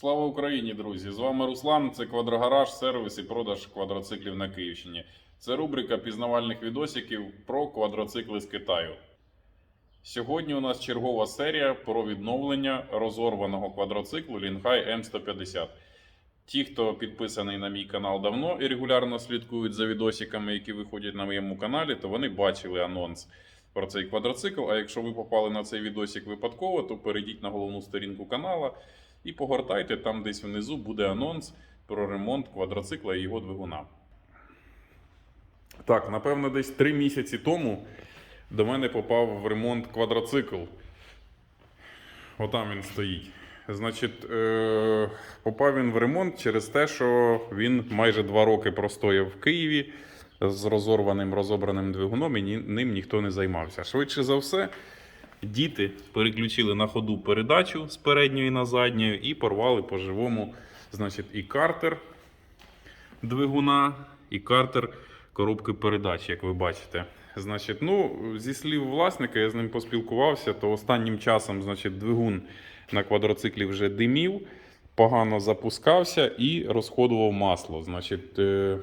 Слава Україні, друзі! З вами Руслан. Це Квадрогараж, сервіс і продаж квадроциклів на Київщині. Це рубрика пізнавальних відосиків про квадроцикли з Китаю. Сьогодні у нас чергова серія про відновлення розорваного квадроциклу Лінхай М150. Ті, хто підписаний на мій канал давно і регулярно слідкують за відосиками, які виходять на моєму каналі, то вони бачили анонс про цей квадроцикл. А якщо ви попали на цей відосик випадково, то перейдіть на головну сторінку канала і погортайте, там десь внизу буде анонс про ремонт квадроцикла і його двигуна. Так, напевно, десь три місяці тому до мене попав в ремонт квадроцикл. Отам він стоїть. Значить, е- попав він в ремонт через те, що він майже два роки простояв в Києві з розорваним розобраним двигуном, і ним ніхто не займався. Швидше за все, діти переключили на ходу передачу з передньої на задню і порвали по-живому значить, і картер двигуна, і картер коробки передач, як ви бачите. Значить, ну, зі слів власника, я з ним поспілкувався, то останнім часом значить, двигун на квадроциклі вже димів, погано запускався і розходував масло. Значить, е,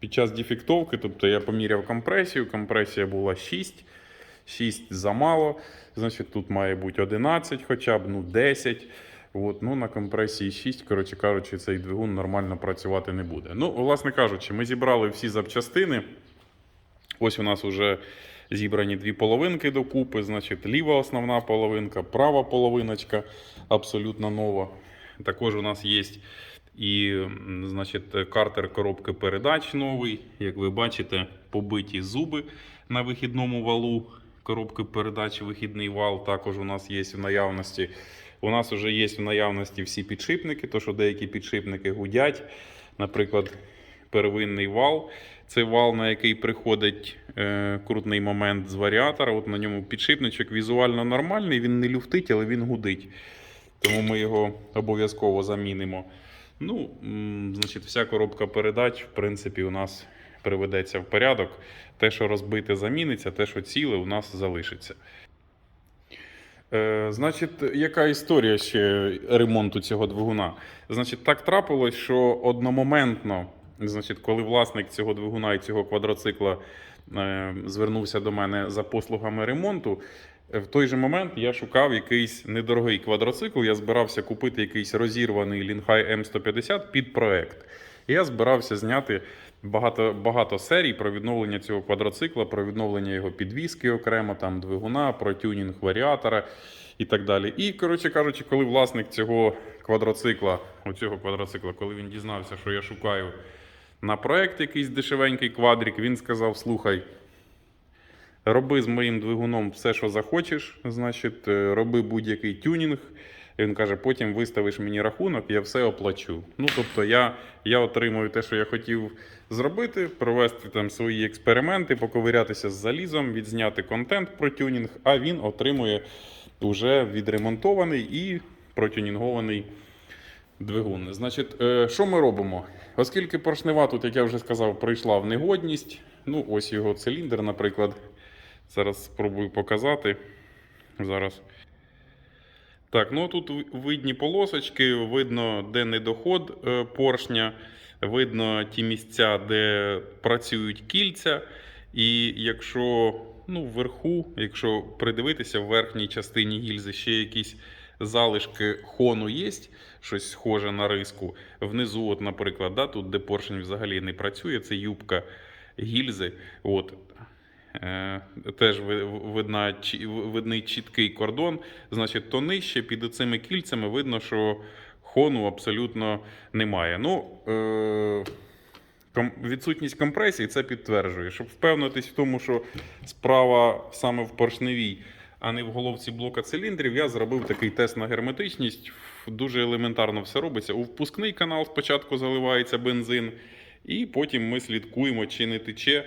під час дефектовки, тобто я поміряв компресію, компресія була 6, 6 замало. Значить, тут має бути 11 хоча б, ну 10. От, ну, на компресії 6, коротше кажучи, цей двигун нормально працювати не буде. Ну, власне кажучи, ми зібрали всі запчастини. Ось у нас вже зібрані дві половинки докупи. Значить, ліва основна половинка, права половиночка абсолютно нова. Також у нас є і значить, картер коробки передач новий. Як ви бачите, побиті зуби на вихідному валу. Коробки передач, вихідний вал також у нас є в наявності. У нас вже є в наявності всі підшипники, то що деякі підшипники гудять. Наприклад, первинний вал. Це вал, на який приходить е, крутний момент з варіатора. От на ньому підшипничок візуально нормальний, він не люфтить, але він гудить. Тому ми його обов'язково замінимо. Ну, значить, вся коробка передач, в принципі, у нас приведеться в порядок. Те, що розбите, заміниться, те, що ціле, у нас залишиться. Е, значить, яка історія ще ремонту цього двигуна? Значить, так трапилось, що одномоментно, значить, коли власник цього двигуна і цього квадроцикла е, звернувся до мене за послугами ремонту, в той же момент я шукав якийсь недорогий квадроцикл. Я збирався купити якийсь розірваний Лінхай М150 під проект. Я збирався зняти багато, багато серій про відновлення цього квадроцикла, про відновлення його підвіски окремо, там двигуна, про тюнінг варіатора і так далі. І, коротше кажучи, коли власник цього квадроцикла, оцього квадроцикла, коли він дізнався, що я шукаю на проект якийсь дешевенький квадрик, він сказав: слухай. Роби з моїм двигуном все, що захочеш, значить, е, роби будь-який тюнінг. Він каже, потім виставиш мені рахунок, я все оплачу. Ну, тобто, я, я отримую те, що я хотів зробити, провести там свої експерименти, поковирятися з залізом, відзняти контент про тюнінг, а він отримує вже відремонтований і протюнінгований двигун. Значить, е, що ми робимо? Оскільки поршнева тут, як я вже сказав, прийшла в негодність. Ну, ось його циліндр, наприклад. Зараз спробую показати. Зараз. Так, ну тут видні полосочки, видно, де недоход е, поршня, видно ті місця, де працюють кільця. І якщо ну, вверху, якщо придивитися в верхній частині гільзи, ще якісь залишки хону є, щось схоже на риску. Внизу, от, наприклад, да, тут, де поршень взагалі не працює, це юбка гільзи. От, Теж видна, видний чіткий кордон. Значить, то нижче під цими кільцями видно, що хону абсолютно немає. Ну, е, відсутність компресії це підтверджує. Щоб впевнитись в тому, що справа саме в поршневій, а не в головці блока циліндрів, я зробив такий тест на герметичність. Дуже елементарно все робиться. У впускний канал спочатку заливається бензин, і потім ми слідкуємо, чи не тече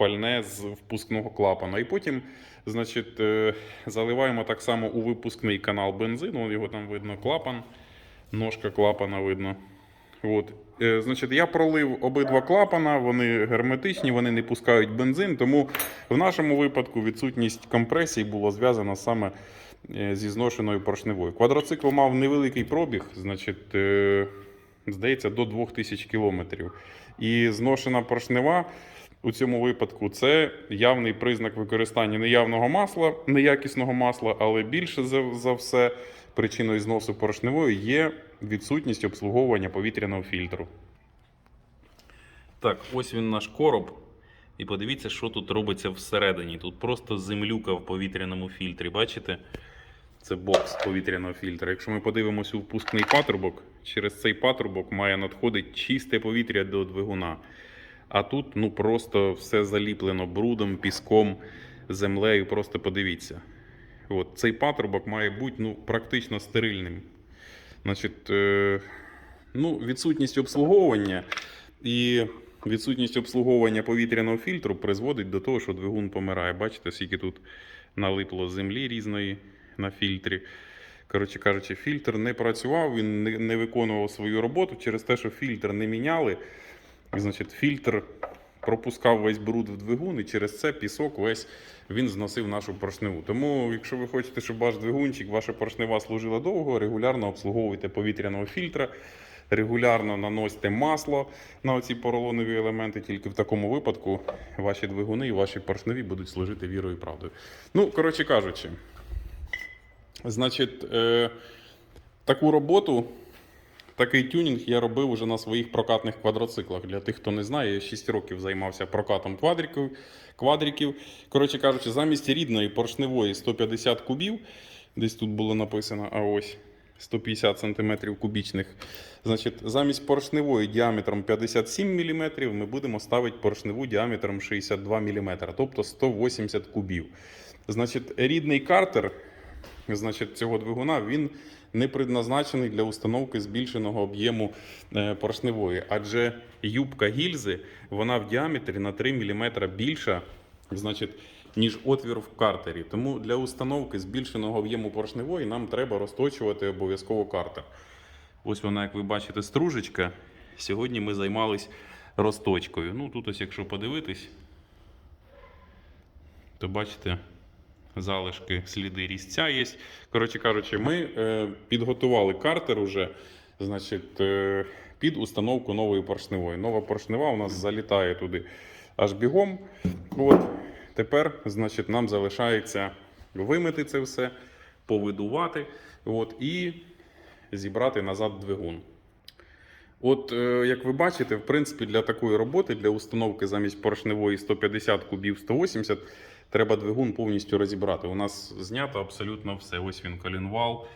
пальне з впускного клапана. І потім, значить, е, заливаємо так само у випускний канал бензину. Його там видно клапан, ножка клапана видно. От. Е, Значить, я пролив обидва клапана, вони герметичні, вони не пускають бензин. Тому в нашому випадку відсутність компресії була зв'язана саме е, зі зношеною поршневою. Квадроцикл мав невеликий пробіг, значить, здається, до 2000 кілометрів. І зношена поршнева у цьому випадку це явний признак використання неявного масла, неякісного масла, але більше за, за все причиною зносу поршневої є відсутність обслуговування повітряного фільтру. Так, ось він наш короб. І подивіться, що тут робиться всередині. Тут просто землюка в повітряному фільтрі. Бачите? Це бокс повітряного фільтра. Якщо ми подивимося у впускний патрубок, через цей патрубок має надходити чисте повітря до двигуна. А тут ну просто все заліплено брудом, піском, землею. Просто подивіться. От, цей патрубок має бути ну, практично стерильним. Значить, е, ну, відсутність обслуговування і відсутність обслуговування повітряного фільтру призводить до того, що двигун помирає. Бачите, скільки тут налипло землі різної на фільтрі. Коротше кажучи, фільтр не працював, він не, виконував свою роботу через те, що фільтр не міняли. Значить, фільтр пропускав весь бруд в двигун, і через це пісок весь він зносив нашу поршневу. Тому, якщо ви хочете, щоб ваш двигунчик, ваша поршнева служила довго, регулярно обслуговуйте повітряного фільтра, регулярно наносьте масло на оці поролонові елементи. Тільки в такому випадку ваші двигуни і ваші поршневі будуть служити вірою і правдою. Ну, коротше кажучи, значить, е, таку роботу. Такий тюнінг я робив уже на своїх прокатних квадроциклах. Для тих, хто не знає, я 6 років займався прокатом квадриків. квадриків. Коротше кажучи, замість рідної поршневої 150 кубів, десь тут було написано, а ось 150 см кубічних. Значить, замість поршневої діаметром 57 мм ми будемо ставити поршневу діаметром 62 мм, тобто 180 кубів. Значить, рідний картер значить, цього двигуна він не предназначений для установки збільшеного об'єму е, поршневої, адже юбка гільзи вона в діаметрі на 3 мм більша, значить, ніж отвір в картері. Тому для установки збільшеного об'єму поршневої нам треба розточувати обов'язково картер. Ось вона, як ви бачите, стружечка. Сьогодні ми займались розточкою. Ну, тут ось, якщо подивитись, то бачите, залишки, сліди різця є. Коротше кажучи, ми е, підготували картер уже, значить, е, під установку нової поршневої. Нова поршнева у нас залітає туди аж бігом. От. Тепер, значить, нам залишається вимити це все, повидувати от, і зібрати назад двигун. От, е, як ви бачите, в принципі, для такої роботи, для установки замість поршневої 150 кубів 180, треба двигун повністю розібрати. У нас знято абсолютно все. Ось він колінвал,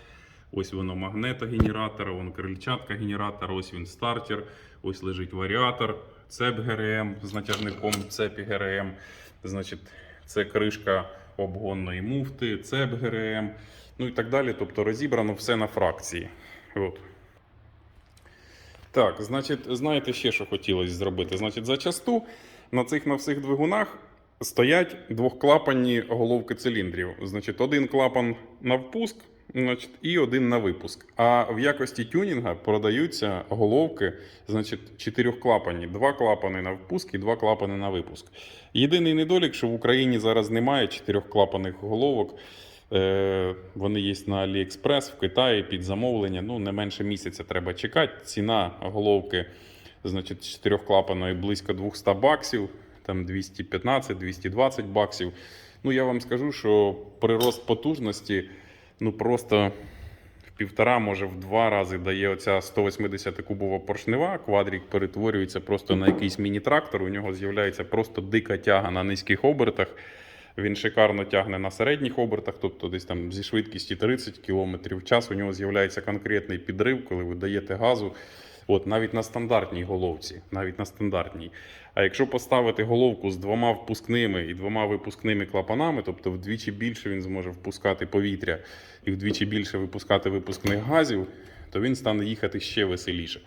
ось воно магнетогенератор, вон крильчатка генератора, ось він стартер, ось лежить варіатор, цеп ГРМ з натяжником цепі ГРМ. Значить, це кришка обгонної муфти, цеп ГРМ, ну і так далі. Тобто розібрано все на фракції. От. Так, значить, знаєте ще, що хотілося зробити? Значить, зачасту на цих на всіх двигунах стоять двохклапанні головки циліндрів. Значить, один клапан на впуск, значить, і один на випуск. А в якості тюнінга продаються головки, значить, чотирьохклапанні. Два клапани на впуск і два клапани на випуск. Єдиний недолік, що в Україні зараз немає чотирьохклапанних головок. Е, Вони є на AliExpress в Китаї під замовлення. Ну, не менше місяця треба чекати. Ціна головки, значить, чотирьохклапаної близько 200 баксів, там 215-220 баксів. Ну, я вам скажу, що прирост потужності ну просто в півтора, може в два рази дає оця 180 кубова поршнева. Квадрік перетворюється просто на якийсь міні-трактор. У нього з'являється просто дика тяга на низьких обертах. Він шикарно тягне на середніх обертах, тобто десь там зі швидкістю 30 км в час у нього з'являється конкретний підрив, коли ви даєте газу. От навіть на стандартній головці, навіть на стандартній. А якщо поставити головку з двома впускними і двома випускними клапанами, тобто вдвічі більше він зможе впускати повітря і вдвічі більше випускати випускних газів, то він стане їхати ще веселіше.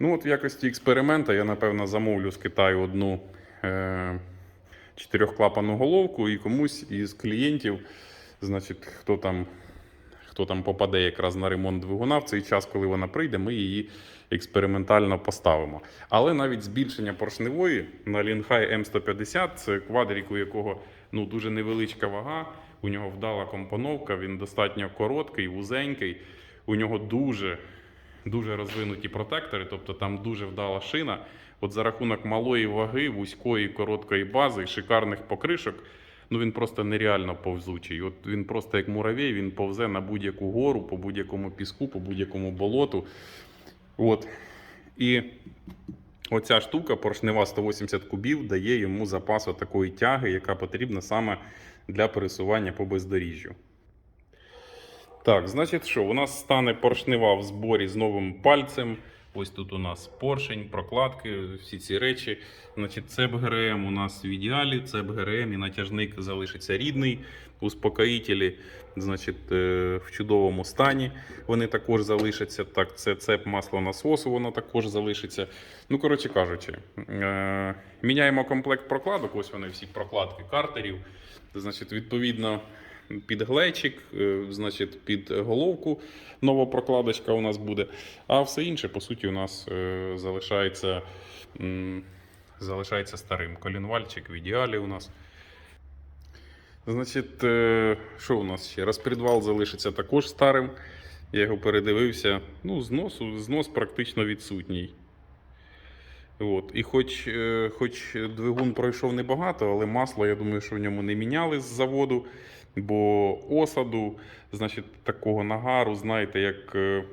Ну от в якості експеримента я напевно замовлю з Китаю одну. Е- чотирьохклапанну головку, і комусь із клієнтів, значить, хто там, хто там попаде якраз на ремонт двигуна в цей час, коли вона прийде, ми її експериментально поставимо. Але навіть збільшення поршневої на Лінхай М150, це квадрік, у якого ну, дуже невеличка вага, У нього вдала компоновка, він достатньо короткий, вузенький. У нього дуже, дуже розвинуті протектори, тобто там дуже вдала шина. От за рахунок малої ваги, вузької, короткої бази, шикарних покришок, ну він просто нереально повзучий. От він просто як муравей, він повзе на будь-яку гору, по будь-якому піску, по будь-якому болоту. От. І оця штука, поршнева 180 кубів, дає йому запас такої тяги, яка потрібна саме для пересування по бездоріжжю. Так, значить, що? У нас стане поршнева в зборі з новим пальцем. Ось тут у нас поршень, прокладки, всі ці речі. Значить, цеп ГРМ у нас в ідеалі, цеп ГРМ і натяжник залишиться рідний. Успокоїтелі, значить, е, в чудовому стані вони також залишаться. Так, це цеп маслонасосу, воно також залишиться. Ну, коротше кажучи, е, міняємо комплект прокладок. Ось вони всі прокладки картерів. Значить, відповідно, під глечик, е, значить, під головку нова прокладочка у нас буде. А все інше, по суті, у нас залишається, залишається старим. Колінвальчик в ідеалі у нас. Значить, е, що у нас ще? Розпредвал залишиться також старим. Я його передивився. Ну, зносу, знос практично відсутній. От. І хоч, е, хоч двигун пройшов небагато, але масло, я думаю, що в ньому не міняли з заводу, бо осаду, значить, такого нагару, знаєте, як, е,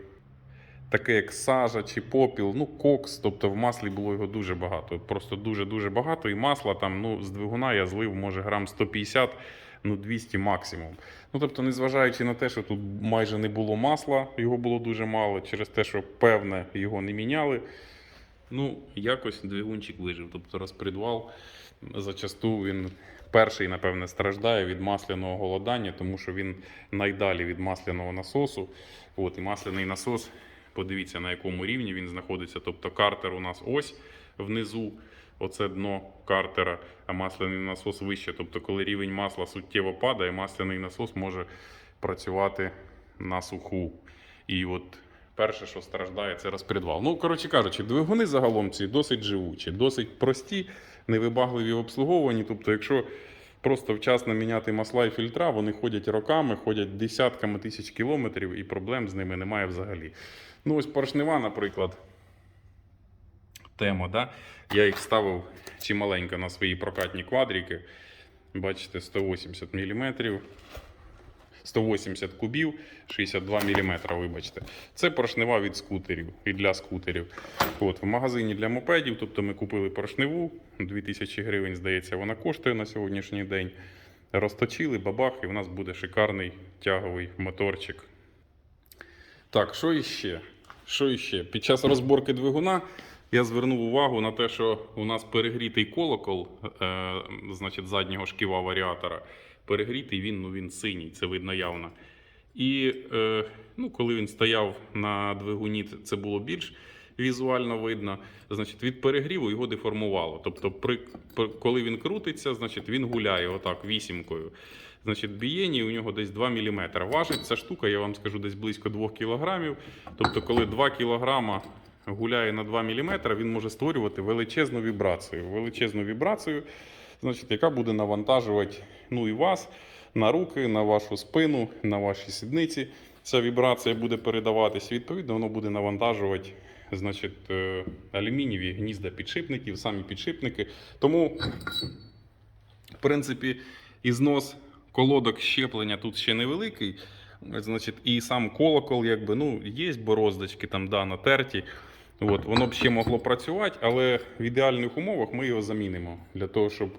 таке як сажа чи попіл, ну, кокс, тобто в маслі було його дуже багато. Просто дуже-дуже багато. І масла там, ну, з двигуна я злив, може, грам 150, ну, 200 максимум. Ну, тобто, незважаючи на те, що тут майже не було масла, його було дуже мало, через те, що певне його не міняли. Ну, якось двигунчик вижив. Тобто розпредвал зачасту він перший, напевне, страждає від масляного голодання, тому що він найдалі від масляного насосу. От, і масляний насос, подивіться, на якому рівні він знаходиться. Тобто картер у нас ось внизу, оце дно картера, а масляний насос вище. Тобто, коли рівень масла суттєво падає, масляний насос може працювати на суху. І от перше, що страждає, це розпредвал. Ну, коротше кажучи, двигуни загалом ці досить живучі, досить прості, невибагливі в обслуговуванні. Тобто, якщо просто вчасно міняти масла і фільтра, вони ходять роками, ходять десятками тисяч кілометрів, і проблем з ними немає взагалі. Ну, ось поршнева, наприклад. Тема, да? Я їх ставив чималенько на свої прокатні квадрики. Бачите, 180 мм. 180 кубів, 62 мм, вибачте. Це поршнева від скутерів і для скутерів. От, в магазині для мопедів, тобто ми купили поршневу, 2000 гривень, здається, вона коштує на сьогоднішній день. Розточили, бабах, і в нас буде шикарний тяговий моторчик. Так, що іще? Що іще? Під час розборки двигуна я звернув увагу на те, що у нас перегрітий колокол, е, значить, заднього шківа варіатора. Перегрітий він, ну він синій, це видно явно. І е, ну, коли він стояв на двигуні, це- було більш візуально видно. Значить, від перегріву його деформувало. Тобто, при, при- коли він крутиться, значить він гуляє отак вісімкою. Значить, бієнні у нього десь 2 мм. Важить ця штука, я вам скажу, десь близько 2 кг. Тобто, коли 2 кг гуляє на 2 мм, він може створювати величезну вібрацію. Величезну вібрацію, значить, яка буде навантажувати ну, і вас на руки, на вашу спину, на ваші сідниці. Ця вібрація буде передаватись. Відповідно, воно буде навантажувати значить, е, алюмінієві гнізда підшипників, самі підшипники. Тому, в принципі, і знос колодок щеплення тут ще невеликий. Значить, і сам колокол, якби, ну, є бороздочки там да, натерті. От, воно б ще могло працювати, але в ідеальних умовах ми його замінимо для того, щоб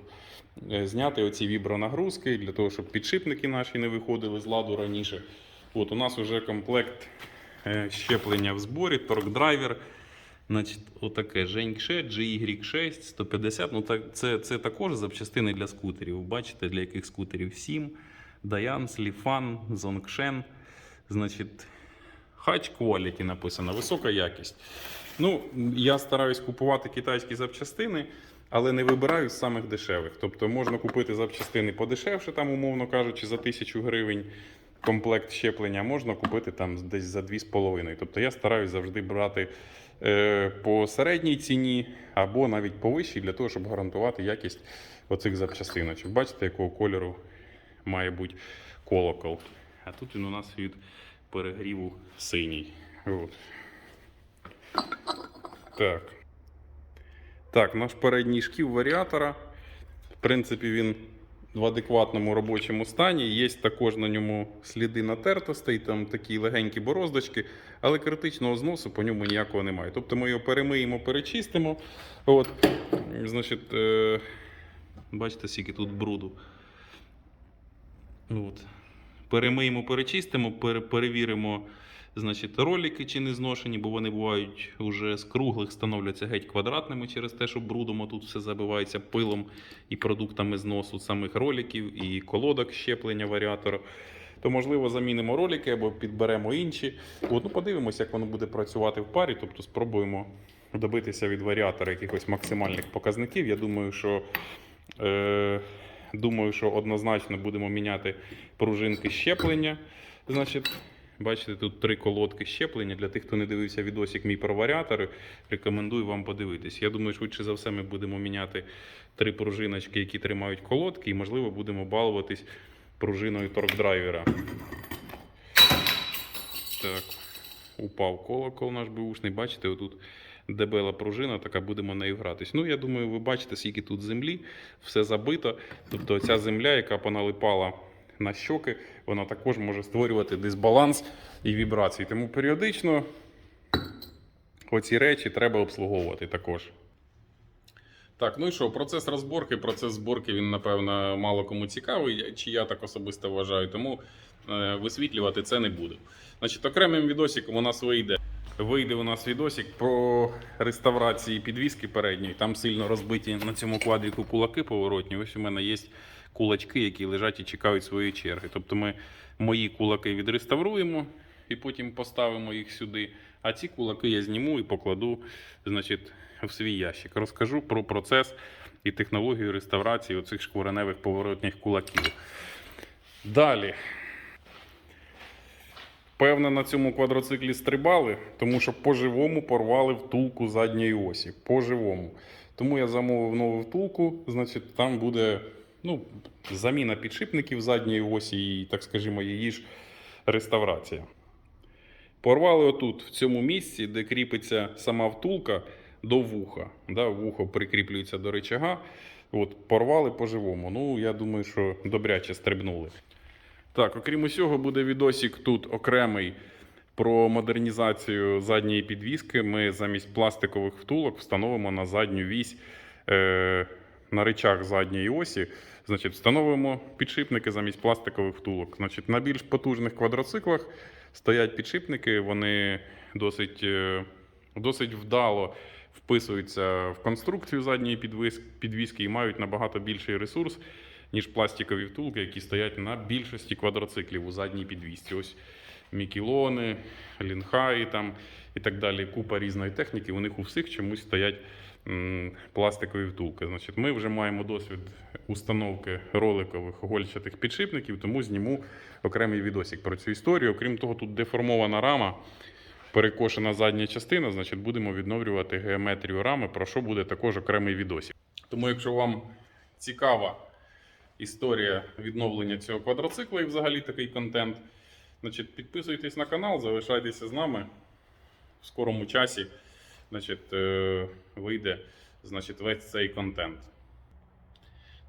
е, зняти оці вібронагрузки, для того, щоб підшипники наші не виходили з ладу раніше. От у нас вже комплект е, щеплення в зборі, торк-драйвер. Значить, отаке Женькше GY6 150. Ну, так, це, це також запчастини для скутерів. Бачите, для яких скутерів? Сім, Dayan, Ліфан, Zongshen. Значить, High Quality написано, висока якість. Ну, я стараюсь купувати китайські запчастини, але не вибираю з самих дешевих. Тобто можна купити запчастини подешевше, там, умовно кажучи, за тисячу гривень комплект щеплення, можна купити там десь за 2,5. Тобто я стараюсь завжди брати е, по середній ціні або навіть по вищій, для того, щоб гарантувати якість оцих запчастиночок. Бачите, якого кольору має бути колокол. А тут він у нас від перегріву синій. От. Так. Так, наш передній шків варіатора. В принципі, він в адекватному робочому стані. Є також на ньому сліди натертостей, там такі легенькі бороздочки, але критичного зносу по ньому ніякого немає. Тобто ми його перемиємо, перечистимо. От, значить, е, бачите, скільки тут бруду. От. Перемиємо, перечистимо, пере- перевіримо значить, ролики чи не зношені, бо вони бувають вже з круглих становляться геть квадратними через те, що брудом тут все забивається пилом і продуктами зносу самих роликів і колодок щеплення варіатора. То, можливо, замінимо ролики або підберемо інші. От, ну, подивимося, як воно буде працювати в парі. Тобто спробуємо добитися від варіатора якихось максимальних показників. Я думаю, що. Е- Думаю, що однозначно будемо міняти пружинки щеплення. Значить, бачите, тут три колодки щеплення. Для тих, хто не дивився відосик мій про варіатори, рекомендую вам подивитись. Я думаю, швидше за все, ми будемо міняти три пружиночки, які тримають колодки, і, можливо, будемо балуватись пружиною торкдрайвера. Так, упав колокол наш бушний. Бачите, отут дебела пружина, така будемо нею гратись. Ну, я думаю, ви бачите, скільки тут землі, все забито. Тобто ця земля, яка поналипала на щоки, вона також може створювати дисбаланс і вібрації. Тому періодично оці речі треба обслуговувати також. Так, ну і що, процес розборки, процес зборки, він, напевно, мало кому цікавий, чи я так особисто вважаю, тому е, висвітлювати це не буду. Значить, окремим відосиком у нас вийде. Вийде у нас відосик про реставрації підвіски передньої. Там сильно розбиті на цьому квадріку кулаки поворотні. Ось у мене є кулачки, які лежать і чекають своєї черги. Тобто ми мої кулаки відреставруємо і потім поставимо їх сюди. А ці кулаки я зніму і покладу значить, в свій ящик. Розкажу про процес і технологію реставрації оцих шкуреневих поворотних кулаків. Далі. Певно, на цьому квадроциклі стрибали, тому що по-живому порвали втулку задньої осі. По-живому. Тому я замовив нову втулку, значить, там буде ну, заміна підшипників задньої осі і, так скажімо, її ж реставрація. Порвали отут, в цьому місці, де кріпиться сама втулка до вуха. Да, вухо прикріплюється до рычага. От, порвали по-живому. Ну, я думаю, що добряче стрибнули. Так, окрім усього, буде відосик тут окремий про модернізацію задньої підвіски. Ми замість пластикових втулок встановимо на задню вісь е, на речах задньої осі. Значить, встановимо підшипники замість пластикових втулок. Значить, на більш потужних квадроциклах стоять підшипники, вони досить, е, досить вдало вписуються в конструкцію задньої підвіс- підвіски і мають набагато більший ресурс, ніж пластикові втулки, які стоять на більшості квадроциклів у задній підвісці. Ось Мікілони, Лінхаї там і так далі. Купа різної техніки. У них у всіх чомусь стоять пластикові втулки. Значить, ми вже маємо досвід установки роликових гольчатих підшипників, тому зніму окремий відосик про цю історію. Окрім того, тут деформована рама. Перекошена задня частина, значить будемо відновлювати геометрію рами, про що буде також окремий відосик. Тому, якщо вам цікава історія відновлення цього квадроцикла і взагалі такий контент, значить, підписуйтесь на канал, залишайтеся з нами. В скорому часі значить, е, вийде значить, весь цей контент.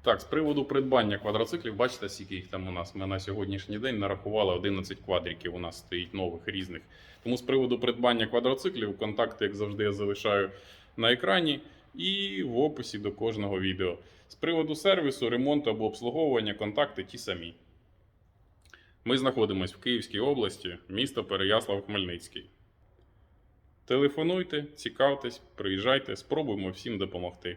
Так, з приводу придбання квадроциклів, бачите, скільки їх там у нас. Ми на сьогоднішній день нарахували 11 квадриків. У нас стоїть нових різних. Тому з приводу придбання квадроциклів, контакти, як завжди, я залишаю на екрані і в описі до кожного відео. З приводу сервісу, ремонту або обслуговування, контакти ті самі. Ми знаходимося в Київській області, місто Переяслав-Хмельницький. Телефонуйте, цікавтесь, приїжджайте, спробуємо всім допомогти.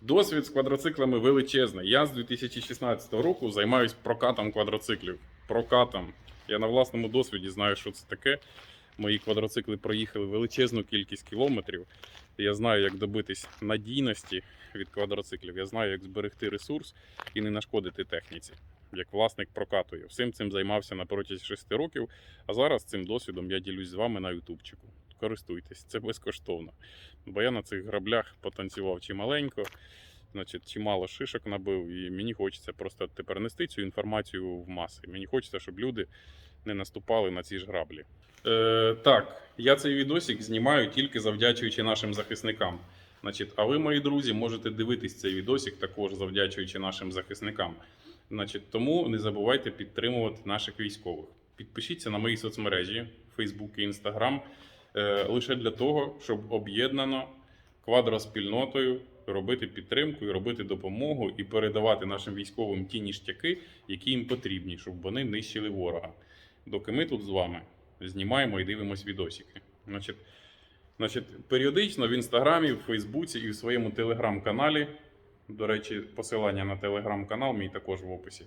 Досвід з квадроциклами величезний. Я з 2016 року займаюся прокатом квадроциклів. Прокатом. Я на власному досвіді знаю, що це таке. Мої квадроцикли проїхали величезну кількість кілометрів. Я знаю, як добитись надійності від квадроциклів. Я знаю, як зберегти ресурс і не нашкодити техніці. Як власник прокатує. Всім цим займався на протязі 6 років. А зараз цим досвідом я ділюсь з вами на Ютубчику. Користуйтесь, це безкоштовно. Бо я на цих граблях потанцював чималенько. значить, чимало шишок набив, і мені хочеться просто тепер нести цю інформацію в маси. Мені хочеться, щоб люди не наступали на ці ж граблі. Е, так, я цей відосик знімаю тільки завдячуючи нашим захисникам. Значить, а ви, мої друзі, можете дивитись цей відосик також завдячуючи нашим захисникам. Значить, тому не забувайте підтримувати наших військових. Підпишіться на мої соцмережі, Facebook і Instagram, е, лише для того, щоб об'єднано квадроспільнотою робити підтримку і робити допомогу і передавати нашим військовим ті ніштяки, які їм потрібні, щоб вони нищили ворога. Доки ми тут з вами знімаємо і дивимось відосики. Значить, значить, періодично в інстаграмі, в Фейсбуці і в своєму телеграм-каналі. До речі, посилання на телеграм-канал мій також в описі.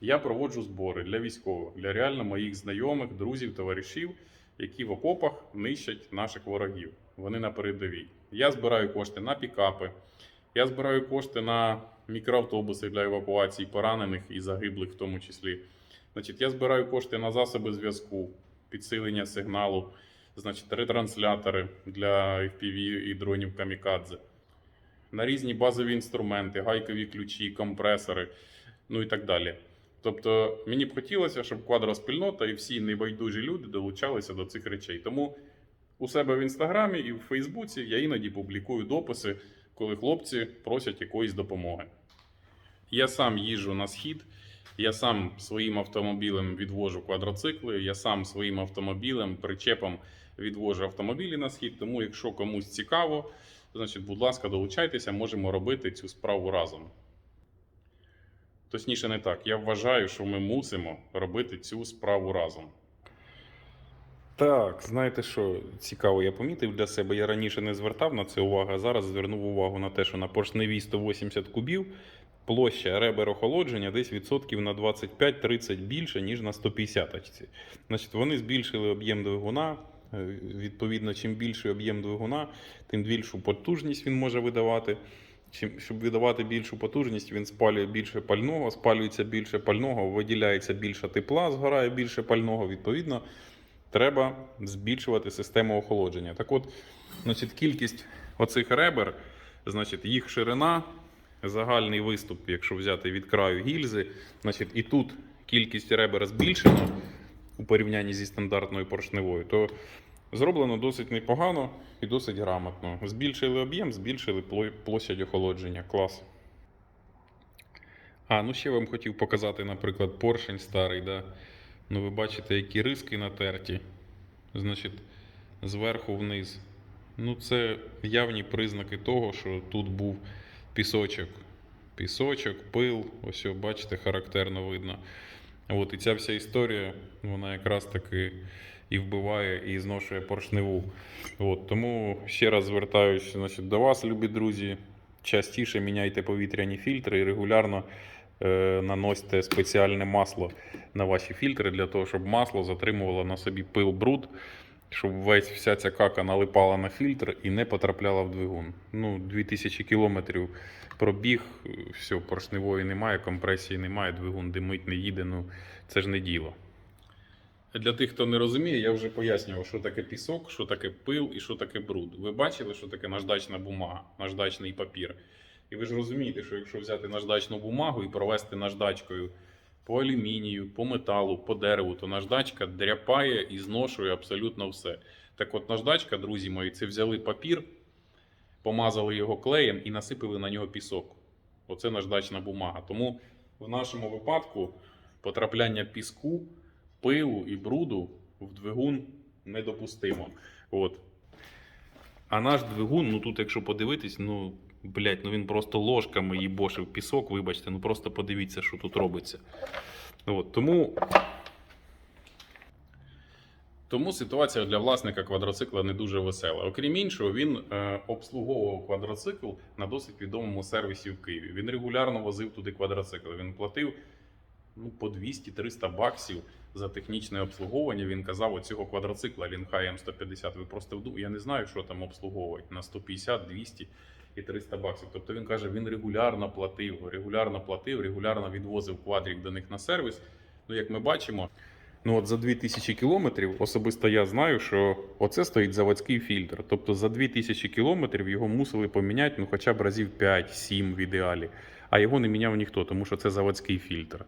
Я проводжу збори для військових, для реально моїх знайомих, друзів, товаришів, які в окопах нищать наших ворогів. Вони на передовій. Я збираю кошти на пікапи, я збираю кошти на мікроавтобуси для евакуації поранених і загиблих, в тому числі. Значить, я збираю кошти на засоби зв'язку, підсилення сигналу, значить, ретранслятори для FPV і дронів камікадзе, на різні базові інструменти, гайкові ключі, компресори, ну і так далі. Тобто мені б хотілося, щоб квадроспільнота і всі небайдужі люди долучалися до цих речей. Тому у себе в інстаграмі і в Фейсбуці я іноді публікую дописи, коли хлопці просять якоїсь допомоги. Я сам їжджу на схід, я сам своїм автомобілем відвожу квадроцикли, я сам своїм автомобілем, причепом відвожу автомобілі на схід. Тому, якщо комусь цікаво, значить, будь ласка, долучайтеся, можемо робити цю справу разом. Точніше, не так. Я вважаю, що ми мусимо робити цю справу разом. Так, знаєте що, цікаво, я помітив для себе. Я раніше не звертав на це увагу, а зараз звернув увагу на те, що на поршневій 180 кубів площа ребер охолодження десь відсотків на 25-30 більше, ніж на 150 очці. Значить, вони збільшили об'єм двигуна. Е, Відповідно, чим більший об'єм двигуна, тим більшу потужність він може видавати. Чим, щоб видавати більшу потужність, він спалює більше пального, спалюється більше пального, виділяється більше тепла, згорає більше пального. Відповідно, треба збільшувати систему охолодження. Так от, значить, кількість оцих ребер, значить, їх ширина, загальний виступ, якщо взяти від краю гільзи, значить, і тут кількість ребер збільшена у порівнянні зі стандартною поршневою, то зроблено досить непогано і досить грамотно. Збільшили об'єм, збільшили площадь охолодження. Клас. А, ну ще вам хотів показати, наприклад, поршень старий. Да? Ну, ви бачите, які риски натерті. Значить, зверху вниз. Ну, це явні признаки того, що тут був пісочок. Пісочок, пил, ось, бачите, характерно видно. От, і ця вся історія, вона якраз таки і вбиває, і зношує поршневу. От, тому ще раз звертаюся значить, до вас, любі друзі. Частіше міняйте повітряні фільтри і регулярно е, наносьте спеціальне масло на ваші фільтри для того, щоб масло затримувало на собі пил бруд, щоб весь вся ця кака налипала на фільтр і не потрапляла в двигун. Ну, 2000 кілометрів пробіг, все, поршневої немає, компресії немає, двигун димить, не їде. Ну, це ж не діло. Для тих, хто не розуміє, я вже пояснював, що таке пісок, що таке пил і що таке бруд. Ви бачили, що таке наждачна бумага, наждачний папір. І ви ж розумієте, що якщо взяти наждачну бумагу і провести наждачкою по алюмінію, по металу, по дереву, то наждачка дряпає і зношує абсолютно все. Так от наждачка, друзі мої, це взяли папір, помазали його клеєм і насипали на нього пісок. Оце наждачна бумага. Тому в нашому випадку потрапляння піску, пилу і бруду в двигун недопустимо. От. А наш двигун, ну тут, якщо подивитись, ну, блядь, ну він просто ложками їбошив пісок, вибачте, ну просто подивіться, що тут робиться. От, тому, тому ситуація для власника квадроцикла не дуже весела. Окрім іншого, він е, обслуговував квадроцикл на досить відомому сервісі в Києві. Він регулярно возив туди квадроцикли. Він платив ну, по 200-300 баксів за технічне обслуговування. Він казав, оцього квадроцикла Лінхай М150. Ви просто вду... Я не знаю, що там обслуговують на 150, 200 і 300 баксів. Тобто він каже, він регулярно платив, регулярно платив, регулярно відвозив квадрік до них на сервіс. Ну, як ми бачимо, Ну от за 2000 кілометрів особисто я знаю, що оце стоїть заводський фільтр. Тобто за 2000 кілометрів його мусили поміняти ну, хоча б разів 5-7 в ідеалі. А його не міняв ніхто, тому що це заводський фільтр.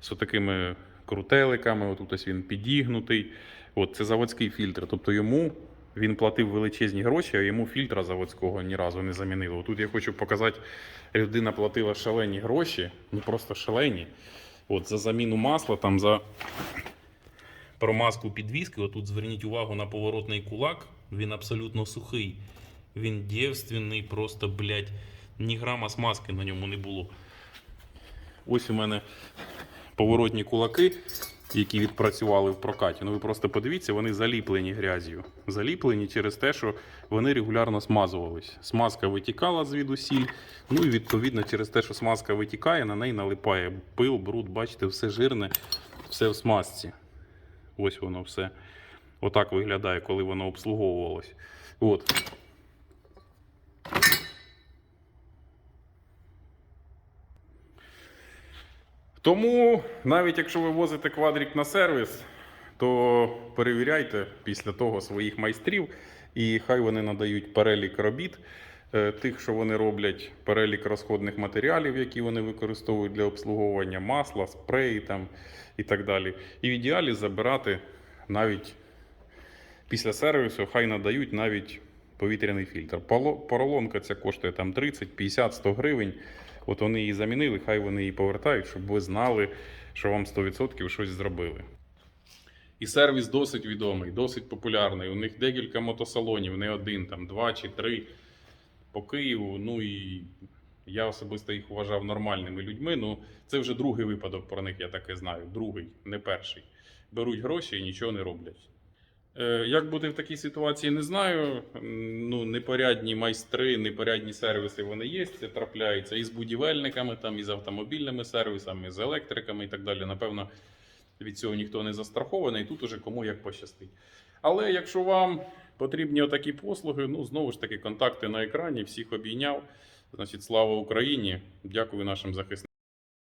З такими крутеликами, отут ось він підігнутий. От це заводський фільтр. Тобто йому він платив величезні гроші, а йому фільтра заводського ні разу не замінили. Тут я хочу показати, людина платила шалені гроші, ну просто шалені. От за заміну масла, там за промазку підвіски. Отут зверніть увагу на поворотний кулак. Він абсолютно сухий. Він дівственний, просто, блядь, ні грама смазки на ньому не було. Ось у мене поворотні кулаки, які відпрацювали в прокаті. Ну ви просто подивіться, вони заліплені грязю. Заліплені через те, що вони регулярно смазувались. Смазка витікала звідусіль. Ну і відповідно через те, що смазка витікає, на неї налипає пил, бруд, бачите, все жирне, все в смазці. Ось воно все. Отак виглядає, коли воно обслуговувалось. От. Тому, навіть якщо ви возите квадрик на сервіс, то перевіряйте після того своїх майстрів, і хай вони надають перелік робіт, е, тих, що вони роблять, перелік розходних матеріалів, які вони використовують для обслуговування масла, спреї там, і так далі. І в ідеалі забирати навіть після сервісу, хай надають навіть повітряний фільтр. Поролонка ця коштує там 30, 50, 100 гривень. От вони її замінили, хай вони її повертають, щоб ви знали, що вам 100% щось зробили. І сервіс досить відомий, досить популярний. У них декілька мотосалонів, не один, там два чи три по Києву. Ну і я особисто їх вважав нормальними людьми. Ну, це вже другий випадок про них, я таке знаю. Другий, не перший. Беруть гроші і нічого не роблять. Е, Як бути в такій ситуації, не знаю. Ну, непорядні майстри, непорядні сервіси вони є. Це трапляється і з будівельниками, там, і з автомобільними сервісами, і з електриками і так далі. Напевно, від цього ніхто не застрахований. і Тут уже кому як пощастить. Але якщо вам потрібні отакі послуги, ну знову ж таки, контакти на екрані, всіх обійняв. Значить, слава Україні! Дякую нашим захисникам.